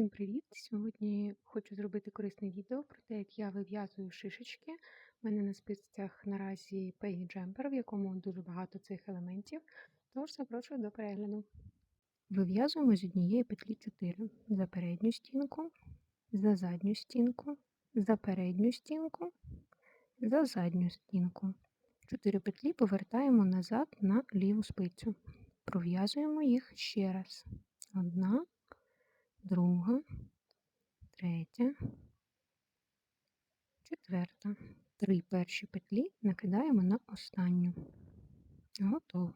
Всім привіт! Сьогодні хочу зробити корисне відео про те, як я вив'язую шишечки. У мене на списцях наразі Peggy Jumper, в якому дуже багато цих елементів, тож запрошую до перегляду. Вив'язуємо з однієї петлі 4 за передню стінку, за задню стінку, за передню стінку, за задню стінку. 4 петлі повертаємо назад на ліву спицю. Пров'язуємо їх ще раз. Одна, друга, третя, четверта. Три перші петлі накидаємо на останню. Готово.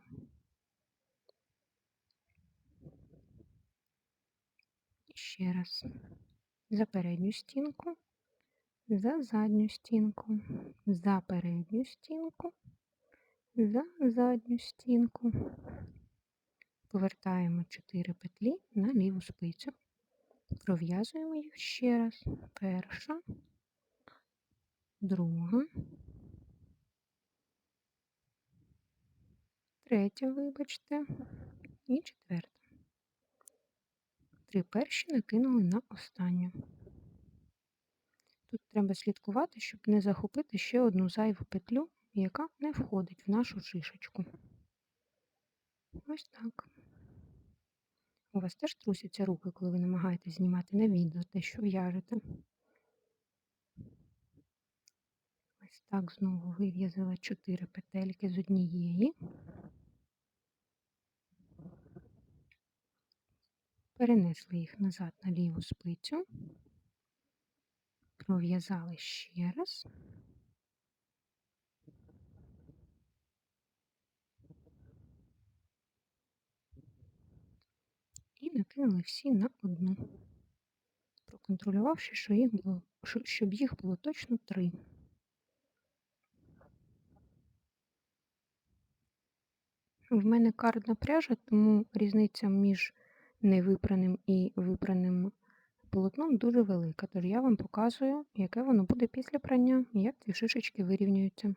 І ще раз. За передню стінку, за задню стінку, за передню стінку, за задню стінку. Повертаємо 4 петлі на ліву спицю. Пров'язуємо їх ще раз. Перша, друга, третя, вибачте, і четверта. Три перші накинули на останню. Тут треба слідкувати, щоб не захопити ще одну зайву петлю, яка не входить в нашу шишечку. Ось так. У вас теж трусяться руки, коли ви намагаєтесь знімати на відео те, що в'яжете. Ось так знову вив'язала 4 петельки з однієї. Перенесли їх назад на ліву спицю, пров'язали ще раз. І всі на одну, проконтролювавши, що їх було, щоб їх було точно три. В мене кардна пряжа, тому різниця між невипраним і випраним полотном дуже велика. Тож я вам показую, яке воно буде після прання і як ці шишечки вирівнюються.